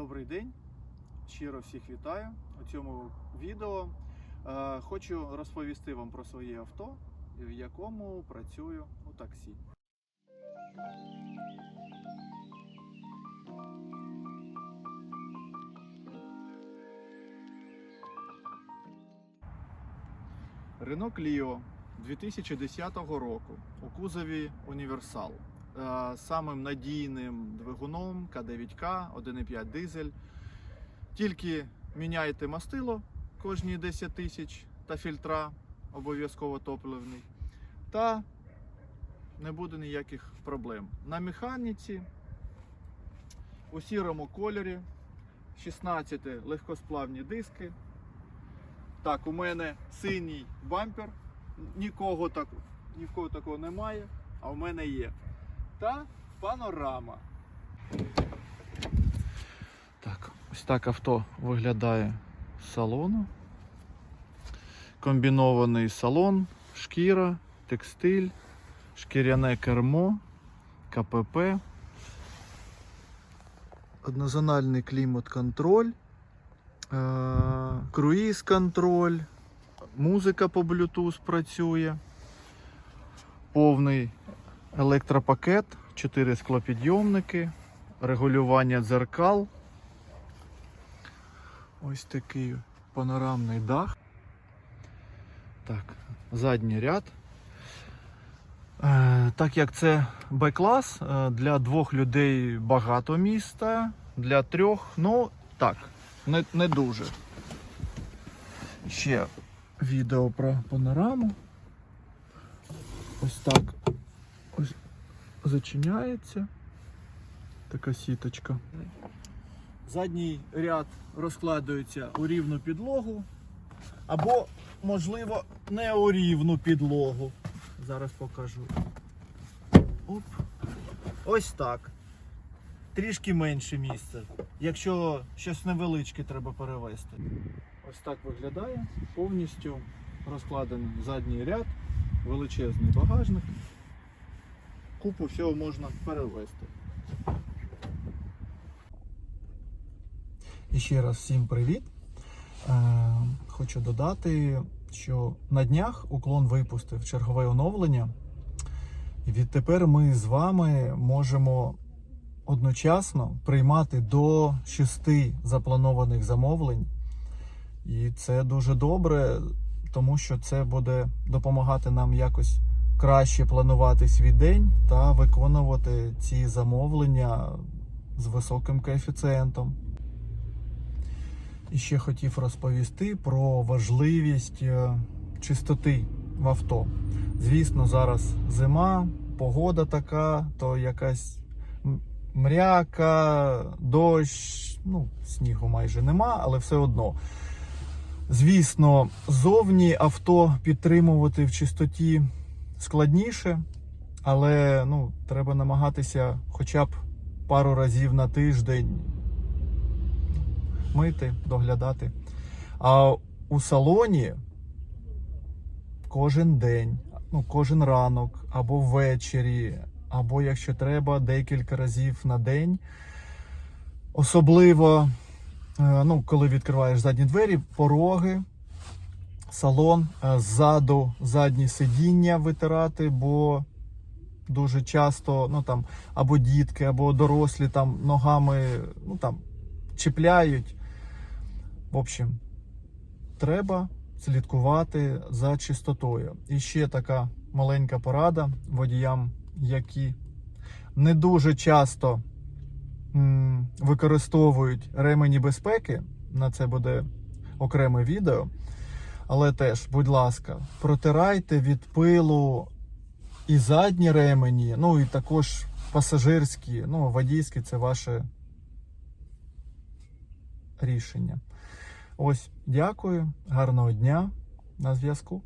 Добрий день, щиро всіх вітаю. У цьому відео е, хочу розповісти вам про своє авто, в якому працюю у таксі. Renault Clio 2010 року у кузові Універсал. Е, Самим надійним двигуном К9К 1,5 дизель. Тільки міняєте мастило кожні 10 тисяч та фільтра обов'язково топливний. Та не буде ніяких проблем. На механіці у сірому кольорі 16 легкосплавні диски. Так, у мене синій бампер. Нікого так, в кого такого немає, а у мене є. Та панорама. Так, ось так авто виглядає з салону. Комбінований салон, шкіра, текстиль, шкіряне кермо, КПП, однозональний клімат-контроль, е, круїз-контроль, музика по Bluetooth працює, повний електропакет, 4 склопідйомники, регулювання дзеркал. Ось такий панорамний дах. Так, задній ряд. Е, так як це Б-клас, е, для двох людей багато міста, для трьох, ну так, не, не дуже. Ще відео про панораму. Ось так зачиняється. Така сіточка. Задній ряд розкладується у рівну підлогу. Або, можливо, не у рівну підлогу. Зараз покажу. Оп. Ось так. Трішки менше місця. Якщо щось невеличке треба перевезти. Ось так виглядає. Повністю розкладений задній ряд, величезний багажник. Купу всього можна перевезти. І ще раз всім привіт. Е, хочу додати, що на днях уклон випустив чергове оновлення. І відтепер ми з вами можемо одночасно приймати до шести запланованих замовлень. І це дуже добре, тому що це буде допомагати нам якось краще планувати свій день та виконувати ці замовлення з високим коефіцієнтом. І ще хотів розповісти про важливість е, чистоти в авто. Звісно, зараз зима, погода така, то якась мряка, дощ, ну, снігу майже нема, але все одно. Звісно, зовні авто підтримувати в чистоті складніше, але ну, треба намагатися хоча б пару разів на тиждень мити, доглядати. А у салоні кожен день, ну, кожен ранок, або ввечері, або якщо треба, декілька разів на день. Особливо, е, ну, коли відкриваєш задні двері, пороги, салон, е, ззаду задні сидіння витирати, бо дуже часто ну, там, або дітки, або дорослі там ногами ну, там, чіпляють. В общем, треба слідкувати за чистотою. І ще така маленька порада водіям, які не дуже часто м, використовують ремені безпеки. На це буде окреме відео. Але теж, будь ласка, протирайте від пилу і задні ремені, ну і також пасажирські, ну, водійські це ваше рішення. Ось, дякую, гарного дня на зв'язку.